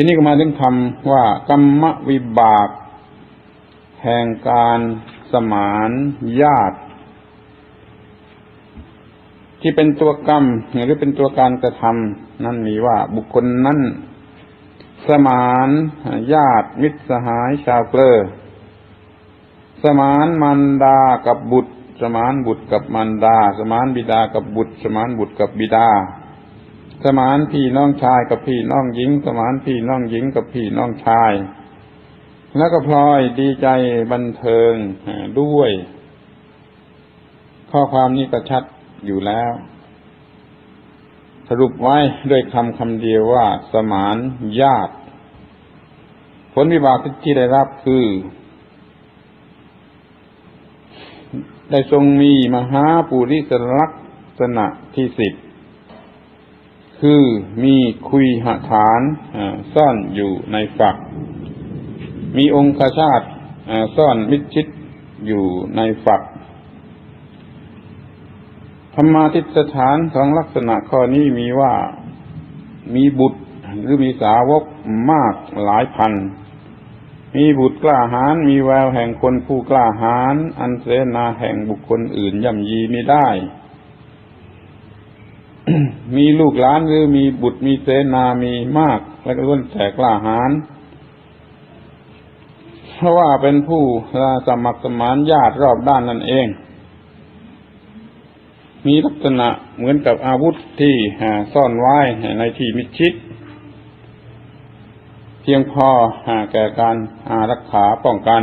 ทีนี้ก็มาถึงคำว่ากรรมวิบาก แห่งการสมานญาติ ที่เป็นตัวกรรมหรือเป็นตัวการกระทำนั่นมีว่าบุคคลนั้นสมานญาติมิตรสหายชาวเกลอสมานมันดากับบุตร สมานบุตรกับมันดา สมานบิดากับบุตร สมานบุตรกับบิดา สมานพี่น้องชายกับพี่น้องหญิง สมานพี่น้องหญิงกับพี่น้องชาย แล้วก็พลอยดีใจบันเทิงด้วย ข้อความนี้ก็ชัดอยู่แล้วสรุปไว้ด้วยคำคำเดียวว่า สมานญาติ ผลวิบากที่ได้รับคือ ได้ทรงมีมหาปุริสลักษณะที่สิบ คือมีคุยหฐานซ่อนอยู่ในฝัก มีองคชาตซ่อนมิชิดอยู่ในฝักธรรมาทิฏฐานของลักษณะข้อนี้มีว่ามีบุตรหรือมีสาวกมากหลายพัน มีบุตรกล้าหาญมีแววแห่งคนผู้กล้าหาญอันเสนาแห่งบุคคลอื่นย่ำยีไม่ได้ มีลูกหลานหรือมีบุตรมีเสนามีมาก และก็ล้วนแต่กล้าหาญเพราะว่าเป็นผู้สมัครสมานญาติรอบด้านนั่นเอง มีลักษณะเหมือนกับอาวุธที่ซ่อนไว้ในที่มิชิด เพียงพอแก่การรักษาป้องกัน